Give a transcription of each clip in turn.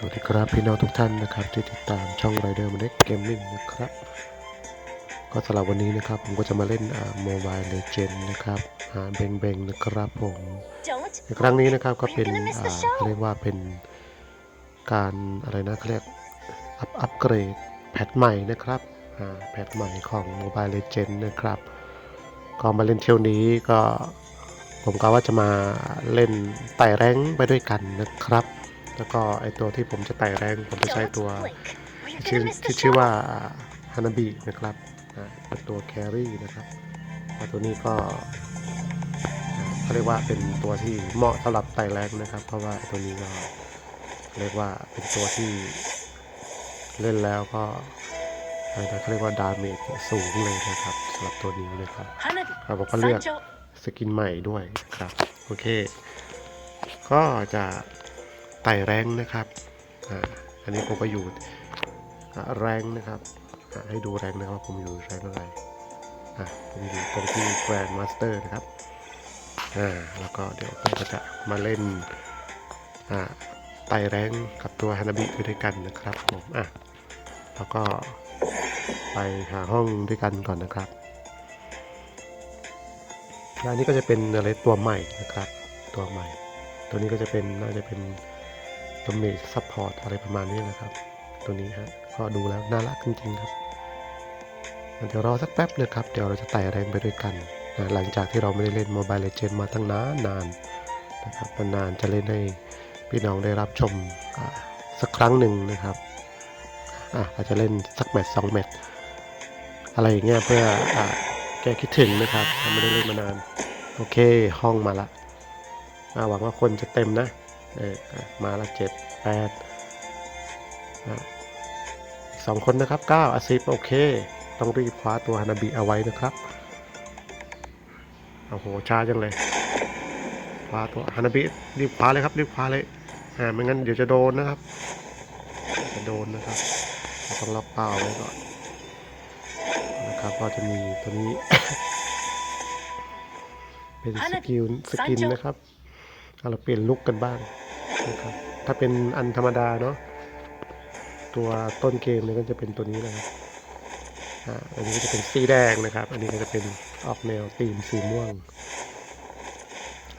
สวัสดีครับพี่น้องทุกท่านนะครับที่ติดตามช่อง Rider m a n e เกมมิ่งนะครับ ก็สำหรับวันนี้นะครับ ผมก็จะมาเล่นโมบายเลเจนนะครับอ่าเบงเบงนะครับผม Don't ในครั้งนี้นะครับก็เป็น You're gonna miss อ่า the show เขาเรียกว่าเป็นการอะไรนะเขาเรียกอัพอัปเกรดแพทใหม่นะครับอ่าแพทใหม่ของ Mobile Legend นะครับ ก็มาเล่นเที่ยวนี้ก็ผมก็ว่าจะมาเล่นไต่แรงค์ไปด้วยกันนะครับ แล้วก็ไอตัวที่ผมจะไต่แรงค์ผมจะใช้ don't ตัว blink. or you're ชื่อ gonna miss the ที่ชื่อ show. ว่าฮานาบินะครับอ่าเป็นตัวแครี่นะครับอ่าตัวนี้ก็อ่าเขาเรียกว่าเป็นตัวที่เหมาะสำหรับไต่แรงนะครับ เพราะว่าตัวนี้ก็เรียกว่าเป็นตัวที่เล่นแล้วก็อะไรนะเขาเรียกว่าดาเมจสูงเลยนะครับสำหรับตัวนี้นะครับ Hanabi, ครับผมก็เลือก Sancho, สกินใหม่ด้วยครับ โอเค ก็จะ ไต่แรงนะครับอ่าอันนี้ผมก็อยู่แรงนะครับให้ดูแรงนะครับว่าผมอยู่แรงค์เท่าไหร่อะผมอยู่ตรงที่แกรนด์มาสเตอร์นะครับอ่าแล้วก็เดี๋ยวผมก็จะมาเล่นอ่าไต่แรงกับตัวฮานาบิด้วยกันนะครับผมอะแล้วก็ไปหาห้องด้วยกันก่อนนะครับและอันนี้ก็จะเป็นอะไรตัวใหม่นะครับ ตัวใหม่ ตัวนี้ก็จะเป็นน่าจะเป็น เมจซัพพอร์ตอะไรประมาณนี้นะครับ ตัวนี้ฮะก็ดูแล้วน่ารักจริงๆครับเดี๋ยวรอสักแป๊บนะครับ เดี๋ยวเราจะไต่แรงไปด้วยกันนะหลังจากที่เราไม่ได้เล่น Mobile Legends มาตั้งนานนานนะครับนานจะเล่นให้พี่น้องได้รับชมสักครั้งหนึ่งนะครับอะอาจจะเล่นสักแมตช์สองแมตช์อะไรอย่างเงี้ยเพื่ออแก้คิดถึงนะครับไม่ได้เล่นมานาน โอเคห้องมาละหวังว่าคนจะเต็มนะ เออมาละเจ็ดแปดอีกสองคนนะครับเก้าอาซิฟโอเค ต้องรีบคว้าตัวฮานาบิเอาไว้นะครับโอ้โหช้าจังเลยคว้าตัวฮานาบิรีบคว้าเลยครับรีบคว้าเลยอ่าไม่งั้นเดี๋ยวจะโดนนะครับ จะโดนนะครับต้องล็อกเป้าไว้ก่อนนะครับก็จะมีตัวนี้ เป็นสกิลสกินนะครับเอาเราเปลี่ยนลุกกันบ้าง นะครับ ถ้าเป็นอันธรรมดาเนาะ ตัวต้นเกมเนี่ยก็จะเป็นตัวนี้นะครับ อ่า อันนี้ก็จะเป็นสีแดงนะครับ อันนี้ก็จะเป็นออกแนวตีมสีม่วง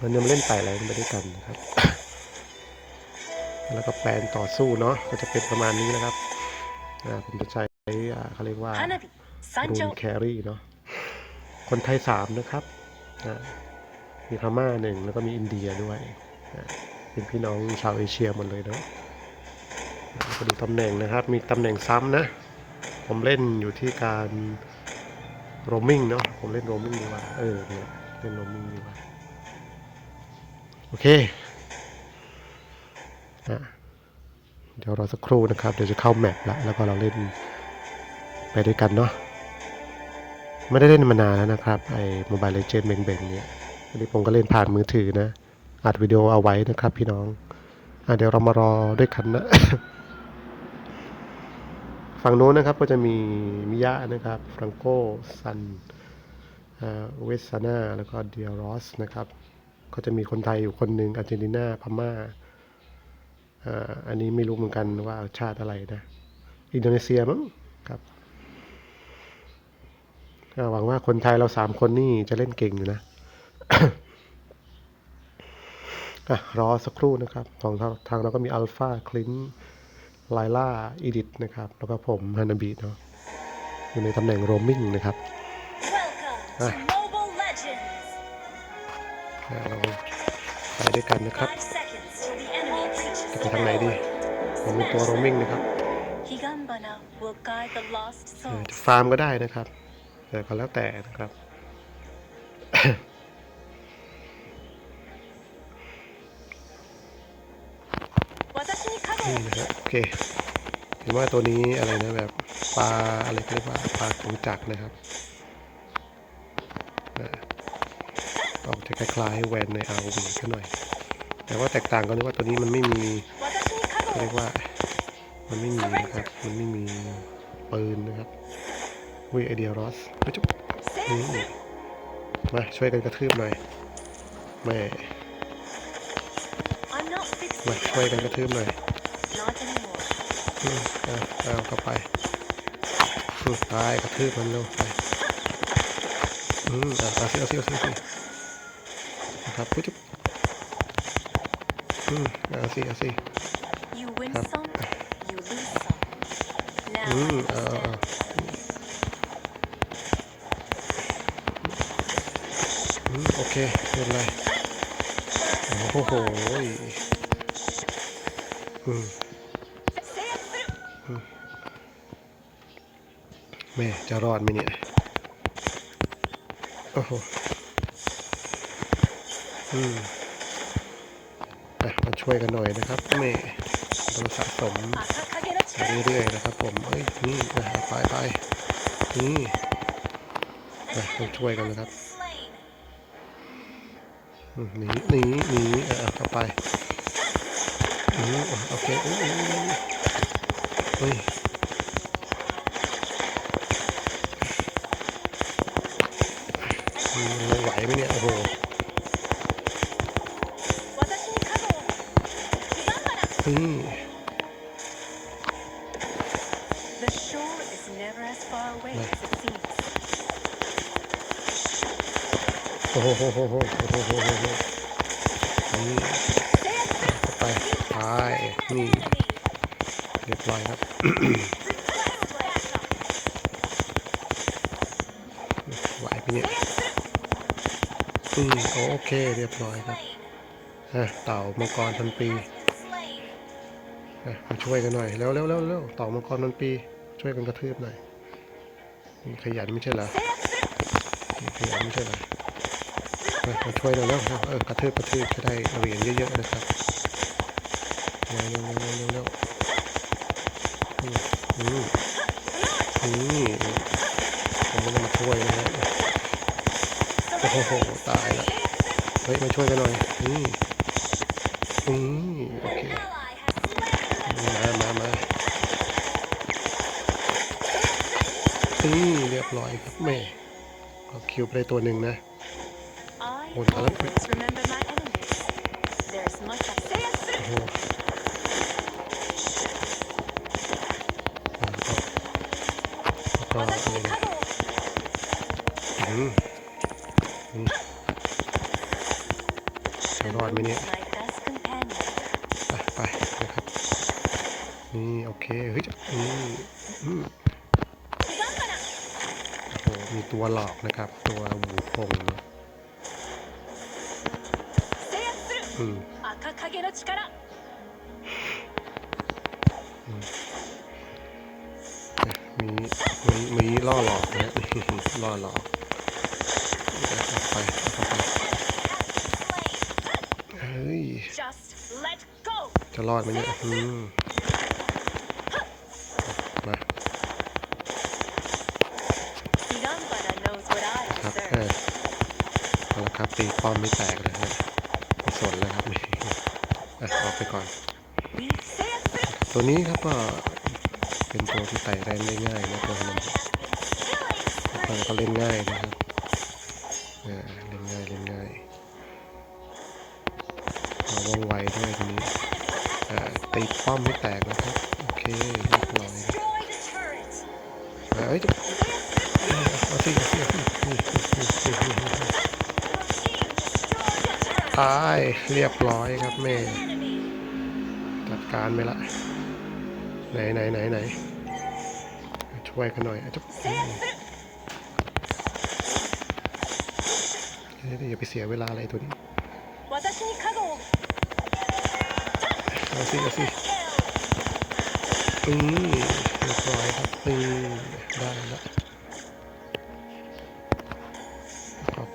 มันจะมาเล่นไต่แรงไปด้วยกันนะครับ แล้วก็แปลนต่อสู้เนาะ ก็จะเป็นประมาณนี้นะครับ อ่า ผมจะใช้เขาเรียกว่ารูนแครี่เนาะ คนไทยสามนะครับ มีพม่าหนึ่งแล้วก็มีอินเดียด้วยอ เป็นพี่น้องชาวเอเชียหมดเลยเนาะอ่าดูตำแหน่งนะครับ มีตำแหน่งซ้ำนะ ผมเล่นอยู่ที่การโรมมิ่งเนาะ ผมเล่นโรมมิ่งดีกว่า เออเนี่ยเล่นโรมมิ่งดีกว่า โอเคอะเดี๋ยวรอสักครู่นะครับ เดี๋ยวจะเข้าแมปละแล้วก็เราเล่นไปด้วยกันเนาะ ไม่ได้เล่นมานานแล้วนะครับ ไอ้โมบายเลเจนด์เบงๆเนี่ยอันนี้ผมก็เล่นผ่านมือถือนะ อัดวิดีโอเอาไว้นะครับพี่น้องอเดี๋ยวเรามารอด้วยกันนะฝั่งโน้นนะครับก็จะมีมิยะนะครับฟรังโกซันเวสซาน่าแล้วก็เดียรอสนะครับ ก็จะมีคนไทยอยู่คนหนึ่งอาร์เจนตินาพม่าอ่าอันนี้ไม่รู้เหมือนกันว่าชาติอะไรนะ อินโดนีเซียมั้งครับหวังว่าคนไทยเราสามคนนี่จะเล่นเก่งอยู่นะ อะรอสักครู่นะครับ ของทางทางเราก็มีอัลฟาคลินไลล่าอีดิทนะครับ แล้วก็ผมฮานาบิเนาะอยู่ในตำแหน่งโรมมิ่งนะครับ welcome to Ah. Mobile Legends. อะเราไปด้วยกันนะครับ Five seconds till the enemy reaches จะ the ไปทางไหนดี battlefield. ผมเป็นตัวโรมมิ่งนะครับ Higambana will guide the lost เออ souls. จะฟาร์มก็ได้นะครับแต่ก็แล้วแต่นะครับ นะฮะโอเคเห็นว่าตัวนี้อะไรนะแบบปลาอะไรเรียกว่าปลาของจักนะครับออกจะคล้ายๆแวนในอาวีซะหน่อย แต่ว่าแตกต่างกันที่ว่าตัวนี้มันไม่มีเรียกว่ามันไม่มีนะครับ มันไม่มีปืนนะครับวิไอเดียรอสไปจุ๊บนี่มาช่วยกันกระทืบหน่อยแม่มาช่วยกันกระทืบหน่อย Not anymore. อืมเอาเอาเข้าไปอืมตายกระทืบมันลงไปอืมเอาเอาสิเอาสิเอาสิเอาสินะครับปุ๊บจุ๊บอืมเอาสิเอาสิ You win Yep. some, you lose some. Now อืมเอาเอา understand. อืมโอเคเป็นไรโอ้โหอืม แม่จะรอดไหมเนี่ย โอ้โห อืมอะมาช่วยกันหน่อยนะครับแม่ต้องสะสมไปเรื่อยๆนะครับ ผม เอ้ย นี่นะไปไปนี่ An Này, tôi enemy chui con has này been slain. อืมหนีหนีหนีเออเข้าไปอืมโอเคอู้หูเฮ้ย นี่ The shore is never as far away Này. as it seems. โอ้โหโหโหโหโอ้โหโหโหโหนี่เข้าไปไปนี่เรียบร้อยครับ ไหวไหมเนี่ยอืมโอเคเรียบร้อยครับอะเต่ามังกรพันปีอะ มาช่วยกันหน่อยเร็วเร็วเร็วเร็วต่อมังกรมันปี ช่วยกันกระทืบหน่อยขยันไม่ใช่เหรอขยันไม่ใช่เหรอมาช่วยหน่อยแล้วเออกระทืบกระทืบจะได้เหรียญเยอะๆนะครับเร็วเร็วเร็วเร็วเร็วอืมอืมนี่ผมก็จะมาช่วยนะฮะโอ้โหตายแล้วเฮ้ยมาช่วยกันหน่อยนี่อืมโอเค มามามานี่เรียบร้อยครับแม่ก็คิวไปตัวหนึ่งนะโอ้แล้วโอ้โหก็อืมอืมรอดไหมเนี่ย ตัวหลอกนะครับ ตัวหูพงมมีมีมีล่อหลอกนะล่อหลอกไปไปเฮ้ยจะรอดไหมเนี่ยอืม ป้อมไม่แตกเลยฮะสนเลยครับนี่อออกไปก่อน ตัวนี้ครับก็เป็นตัวที่ไต่แรงได้ง่ายนะตัวนั้นฟังก็เล่นง่ายนะครับเล่นง่ายเล่นง่ายมาว่องไวด้วยทีนี้ตีป้อมไม่แตกนะครับ โอเคเรียบร้อยเอ้ยเอาสิเอาสิายเรียบร้อยครับแม่จัดการไปละ ไหนไหนไหนไหนช่วยกันหน่อยจุ๊อย่าไปเสียเวลาอะไรตัวนี้เอาสิเอาสิอืมเรียบร้อยครับตีได้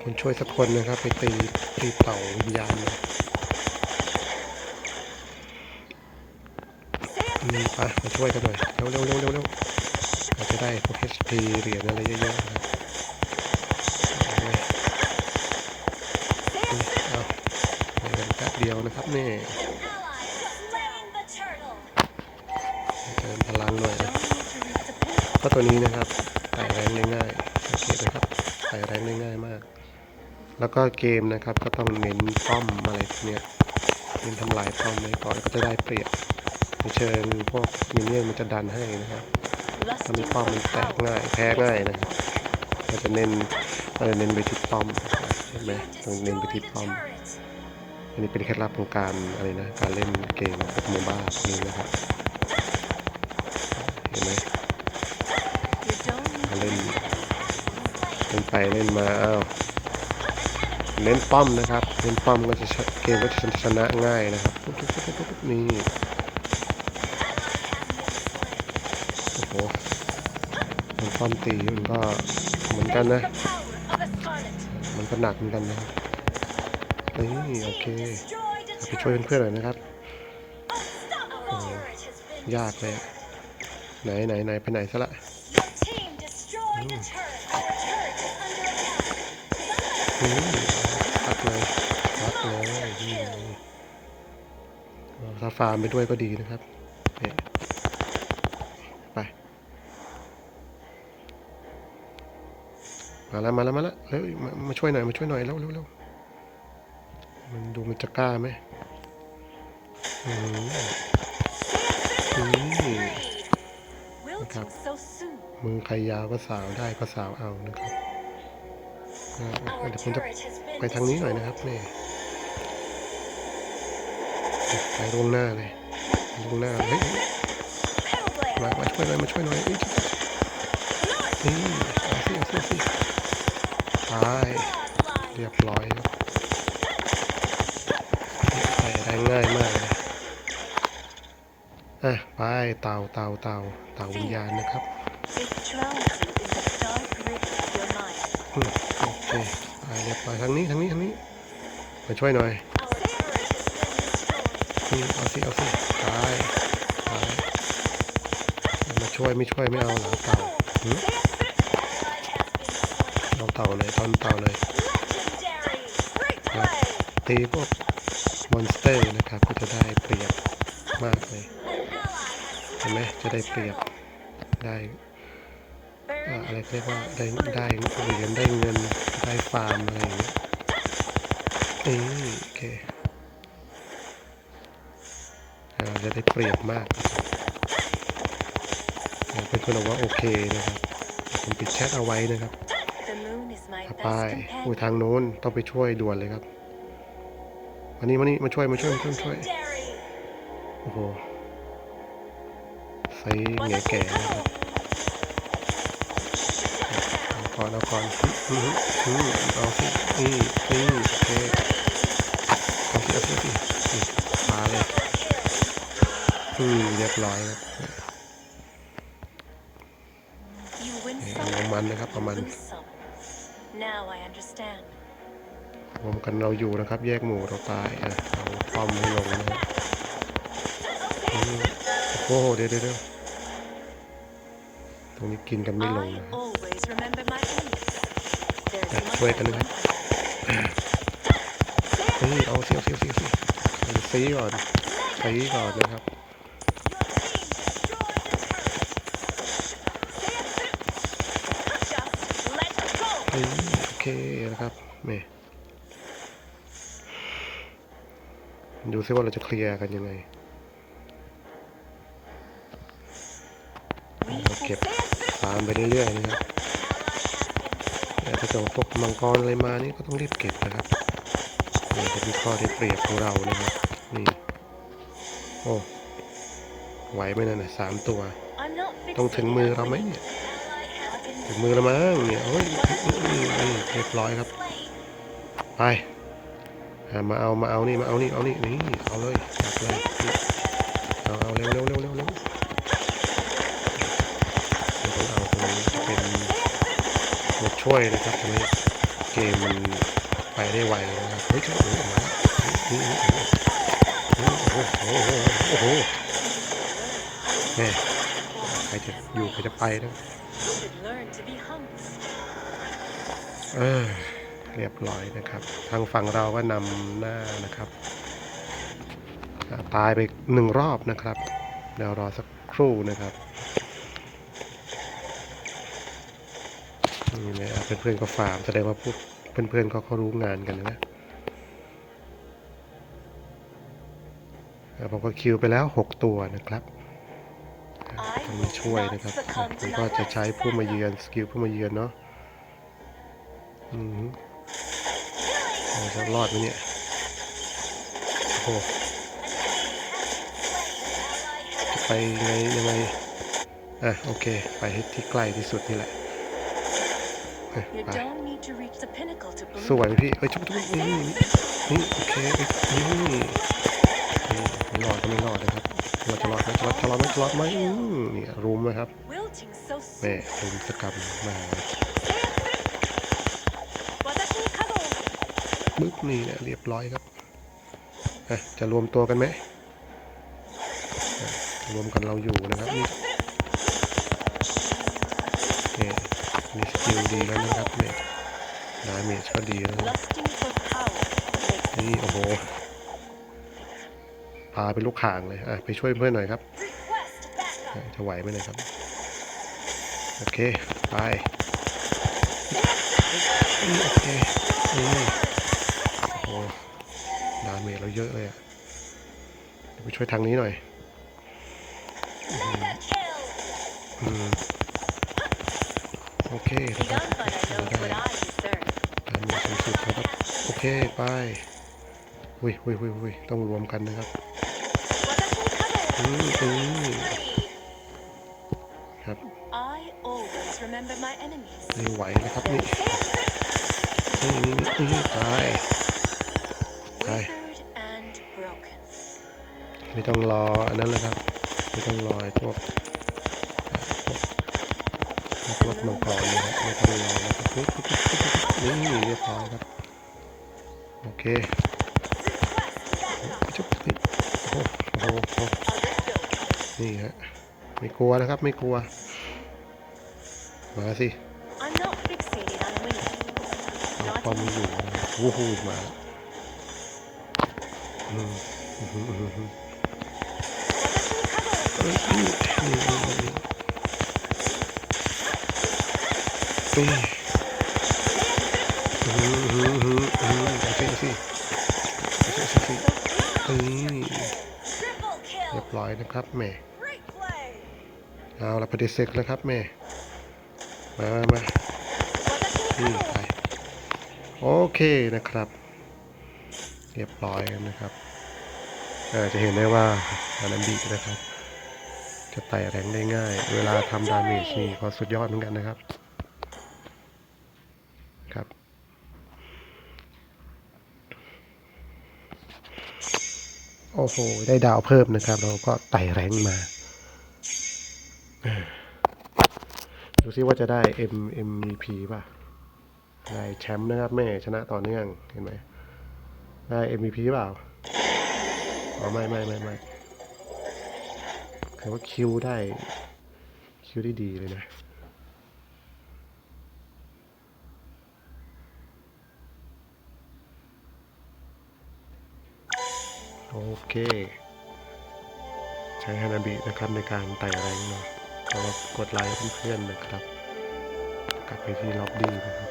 คุณช่วยสักคนนะครับ ไปตีตีเต่าวิญญาณหน่ไปมาช่วยกันหน่อย เร็วเร็วเร็วเร็วเร็วอาจจะได้พวก HP เหรียญอะไรเยอะๆนะเอาเอืมเอาไปกันแป๊บเดียวนะครับนี่เติมพลังหน่อย Don't need to reach the pinnacle. ก็ตัวนี้นะครับไต่แรงง่ายสังเกตนะครับไต่แรงง่าย แล้วก็เกมนะครับก็ต้องเน้นป้อมอะไรเนี้ยเน้นทำลายป้อมไว้ก่อนก็จะได้เปรียบเชิญพวกมินเนี่ยมันจะดันให้นะครับถ้ามีป้อมมันแตกง่ายแพ้ง่ายนะครับก็จะเน้นก็จะเน้นไปที่ป้อมเห็นไหมต้องเน้นไปที่ป้อมอันนี้เป็นเคล็ดลับของการอะไรนะการเล่นเกมพวกโมบ้าพวกนี้นะครับเห็นไหมการเล่นเล่นไปเล่นมาอ้าว เน้นป้อมนะครับ เน้นป้อมก็จะชเกมก็จะชนะง่ายนะครับปุ๊บปุ๊บปุ๊บปุ๊บปุ๊บนี่โอ้โหเน้นป้อมตีมันก็เหมือนกันนะ the power of a scarlet. มันก็หนักเหมือนกันนะครับนี่โอเค Destroy the ไปช่วยเพื่อนๆหน่อยนะครับ Unstoppable. Oh. Turret has been ยากเลยอะไหนไหนไหนไปไหนซะละ Your team destroyed the turret. Our turret is under attack. อืม พักเลยพักเลยนี่ไงถ้าฟาร์มไปด้วยก็ดีนะครับไป มาแล้วมาแล้วมาแล้วเร็วมามาช่วยหน่อยมาช่วยหน่อยเร็วเร็วเร็วมันดูมันจะกล้าไหมอืมอืม Wilting so soon. มือใครยาวก็สาวได้ก็สาวเอานะครับเดี๋ยวผมจะ ไปทางนี้หน่อยนะครับนี่ไปลงหน้าเลยลงหน้าเฮ้ยมามาช่วยหน่อยมาช่วยหน่อยเอ้ยนี่เอาสิเอาสิเอาสิตายเรียบร้อยครับใส่ได้ง่ายมากเลยอะไปเต่าเต่าเต่าเต่าวิญญาณนะครับ It drowns you in the dark river of your mind. อืมโอเคไปเรียบร้อยทางนี้ทางนี้ทางนี้ มาช่วยหน่อย Our turret has been destroyed. อืมเอาสิเอาสิตายตายมาช่วยไม่ช่วยไม่เอาเหรอเต่าหืม Ally has been slain. เอาเต่าเลยตอนเต่าเลยตีพวกมอนสเตอร์นะครับก็จะได้เปรียบมากเลยเห็นไหมจะได้เปรียบได้ อะไรเรียกว่าได้ได้เหรียญได้เงินได้ฟาร์มอะไรอย่างเงี้ยนี่โอเคอ่าจะได้เปรียบมากเพื่อนบอกว่าโอเคนะครับผมปิดแชทเอาไว้นะครับไปอุ้ยทางโน้นต้องไปช่วยด่วนเลยครับมานี่มานี่มาช่วยมาช่วยมาช่วยช่วยโอ้โหใส่เหงียแก่นะครับ อาก่อนเอาก่อนอืมอืมเอาสินี่นี่โอเคเอาสิเอาสิเอาสิมาเลยอืมเรียบร้อยครับ You win นี่ some, เอามันนะครับเอามัน lose some. Now I understand. รวมกันเราอยู่นะครับ แยกหมู่เราตายอะเอาป้อมให้ลงนะครับโอ้โหเดี๋ยวเดี๋ยวตรงนี้กินกันไม่ลงนะ always remember my enemies. There's Yeah, much ช่วย I กันนะครับ want. เฮ้ยเอาเสียวเสียวเสียวเสียวเอาซีก่อนซีก่อนนะครับ Just let go. เฮ้ยโอเคนะครับแหม่ดูซิว่าเราจะเคลียร์กันยังไง We เราเก็บฟาร์มไปเรื่อยๆนะครับแต่ ถ้าเกิดว่าพวกมังกรอะไรมานี่ก็ต้องรีบเก็บนะครับนี่จะเป็นข้อได้เปรียบของเรานะครับนี่โอ้ไหวไหมนั่นน่ะสามตัว ต้องถึงมือเราไหมเนี่ยถึงมือแล้วมั้งเนี่ยโอ้ยเรียบร้อยครับไปมาเอามาเอานี่มาเอานี่เอานี่นี่เอาเลยจับเลยเอาเอาเร็วเร็วเร็วเร็ว ช่วยนะครับตรงนี้เกมมันไปได้ไวนะครับเฮ้ยเจ้าโอ้โหมาแล้วนี่นี่นี่โอ้โหโอ้โหโอ้โหแม่ใครจะอยู่ใครจะไปนะเออเรียบร้อยนะครับ ทางฝั่งเราก็นำหน้านะครับอ่าตายไปหนึ่งรอบนะครับ เดี๋ยวรอสักครู่นะครับนี่นะ เพื่อนๆก็ฝากแสดงว่าพวกเพื่อนๆเขาเขารู้งานกันนะอะผมก็คิวไปแล้ว 6 ตัวนะครับ I ต้อง will มาช่วยนะครับผมก็จะใช้ผู้มาเยือนสกิลผู้มาเยือนเนาะอืมจะรอดไหมเนี่ยโอ้โหจะไปไงยังไงอะโอเค ไปให้ที่ใกล้ที่สุดนี่แหละ สวยพี่เอ้ยจุ๊บจุ๊บนี่นี่โอเคนี่รอดก็ไม่รอดนะครับเราจะรอดไหมจะรอดไหมจะรอดไหมนี่รุมนะครับแม่รุมสกรรมมาบึ๊บนี่นะเรียบร้อยครับจะรวมตัวกันไหมรวมกันเราอยู่นะครับนี่ นี่สกิลดีแล้วนะครับเนี่ยดาเมจก็ดีแล้วนี่โอ้โหพาไปลูกข่างเลยอะไปช่วยเพื่อนหน่อยครับ จะไหวไหมเนะครับ โอเค ไปโอเคอืมโอ้โหดาเมจเราเยอะเลยอะไปช่วยทางนี้หน่อยอืม โอเคครับได้การมีสูงสุดนครับโอเคไปวิวิวิวิอุ้ต้องรวมกันนะครับอืมอืมครับนี่ไหวนะครับนี่นี่นี่นี่ตายตายไม่ต้องรออันนั้นเลยครับไม่ต้องรอพวก พวกพวกมังกรนะครับไม่ต้องรอนะครับปุ๊บปุ๊บปุ๊บปุ๊บนี่เรียบร้อยครับ โอเคจุ๊บนี่โอ้โหโอ้โหโอ้โห Other buildings. นี่ฮะไม่กลัวนะครับไม่กลัว มาสิเอา Not ความไม่อยู่นะวู้ฮู้มาอืมอืมอืมอืม ตุ้ฮึฮึฮึฮึเอาสิอาสิอาสิอาสิอืมเรียบร้อยนะครับแม่เอาละปฏิเสธนะครับแม่ มามามาอืมไปโอเคนะครับ เรียบร้อยนะครับจะเห็นได้ว่าอานันดีนะครับ จะไต่แรงได้ง่าย เวลาทำดาเมจนี่ก็สุดยอดเหมือนกันนะครับ โอ้โห ได้ดาวเพิ่มนะครับ เราก็ไต่แรงมา ดูซิว่าจะได้ M MVP ป่ะ ได้แชมป์นะครับแม่ชนะต่อเนื่องเห็นไหม ได้ MVP เปล่าอ๋อไม่ไม่ไม่ไม่คือว่าคิวได้ คิวได้ดีเลยนะ โอเค ใช้ฮานาบินะครับในการไต่แรงเนาะก็กดไลค์ให้เพื่อนๆนะครับ กลับไปที่ล็อบบี้นะครับ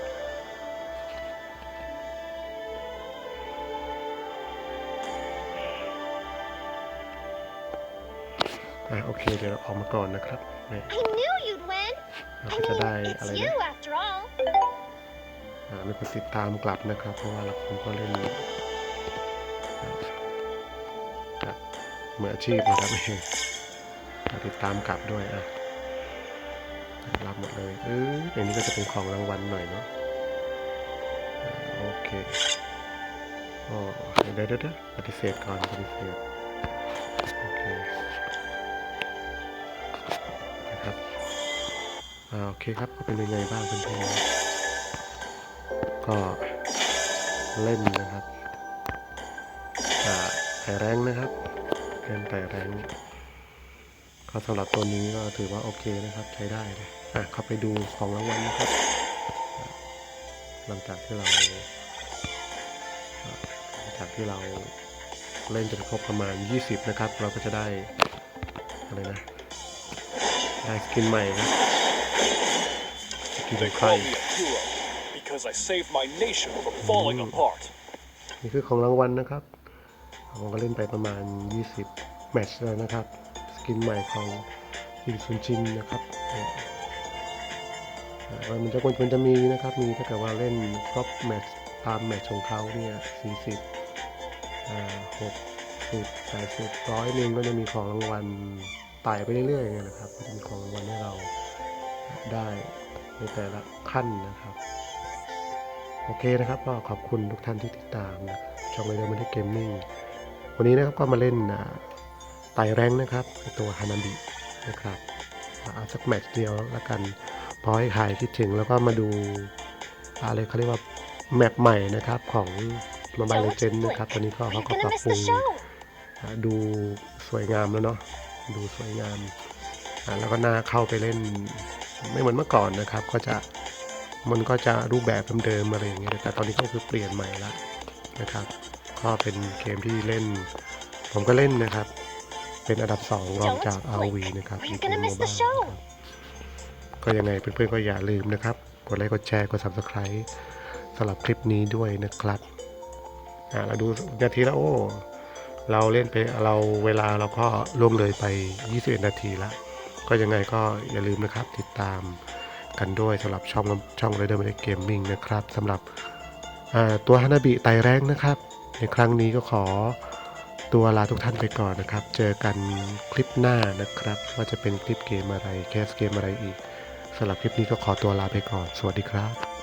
อะโอเคเดี๋ยวเราออกมาก่อนนะครับเนี่ย I knew you'd win. เรา I ก็จะได้ mean, อะไร it's นะ you after all. อ่าไม่กดติดตามกลับนะครับ เพราะว่าเราผมก็เล่น มืออาชีพนะครับอะติดตามกลับด้วยอะรับหมดเลยเอออันนี้ก็จะเป็นของรางวัลหน่อยเนาะอ่าโอเคโอ้เดี๋ยวเดี๋ยวปฏิเสธก่อนปฏิเสธโอเคนะครับอ่าโอเคครับก็เป็นยังไงบ้างเพื่อนๆก็เล่นนะครับอ่าไต่แรงนะครับ เล่นไต่แรงก็สำหรับตัวนี้ก็ถือว่าโอเคนะครับใช้ได้เลยอะเข้าไปดูของรางวัลนะครับอะหลังจากที่เราอะหลังจากที่เราเล่นจนครบประมาณ 20 นะครับ เราก็จะได้อะไรนะ ได้สกินใหม่ครับสกิน They ใคร call me a hero because I saved my nation from falling Mm. apart. นี่คือของรางวัลนะครับ ผมก็เล่นไปประมาณ 20 แมช์แล้วนะครับ สกินใหม่ของอินซุนชินนะครับอ่ามันจะมันจะมีนะครับ มีถ้าเกิดว่าเล่นครบแมตช์ตามแมตช์ของเขาเนี่ย40อ่า60 80ร้อยหนึ่งก็จะมีของรางวัลไต่ไปเรื่อยๆอย่างเงี้ยนะครับก็จะมีของรางวัลให้เราได้ในแต่ละขั้นนะครับ โอเคนะครับก็ขอบคุณทุกท่านที่ติดตามนะช่องเรดอร์มันเกมมิ่งวันนี้นะครับก็มาเล่นอ่า ไต่แรงค์นะครับตัวฮานาบินะครับเอาสักแมตช์เดียวแล้วกันพอให้หายคิดถึงแล้วก็มาดูอะไรเขาเรียกว่าแมปใหม่นะครับของ Mobile Legends นะครับตอนนี้ก็ Are เขา you ก็ gonna ปรับ miss ปรุ the ง show? อ่าดูสวยงามแล้วเนาะดูสวยงามอ่าแล้วก็น่าเข้าไปเล่นไม่เหมือนเมื่อก่อนนะครับ ก็จะมันก็จะรูปแบบเดิมๆอะไรอย่างเงี้ยแต่ตอนนี้ก็คือเปลี่ยนใหม่ละนะครับ ก็เป็นเกมที่เล่น ผมก็เล่นนะครับ เป็นอันดับ 2 รองจาก RV นะครับ Are ใน you เกม gonna โม miss บา the ย show? ก็ยังไงเพื่อนๆก็อย่าลืมนะครับ กดไลค์กดแชร์กด Subscribe สำหรับคลิปนี้ด้วยนะครับอ่าเราดูนาทีแล้วโอ้เราเล่นไปเราเวลาเราก็ล่วงเลยไป 21 นาทีละ ก็ยังไงก็อย่าลืมนะครับติดตามกันด้วยสำหรับช่องช่อง r a d e r m a n Gaming นะครับสำหรับอ่าตัวฮานาบิไตแรงนะครับ ในครั้งนี้ก็ขอ ตัวลาทุกท่านไปก่อนนะครับ เจอกันคลิปหน้านะครับ ว่าจะเป็นคลิปเกมอะไร แคสเกมอะไรอีกสำหรับคลิปนี้ก็ขอตัวลาไปก่อน สวัสดีครับ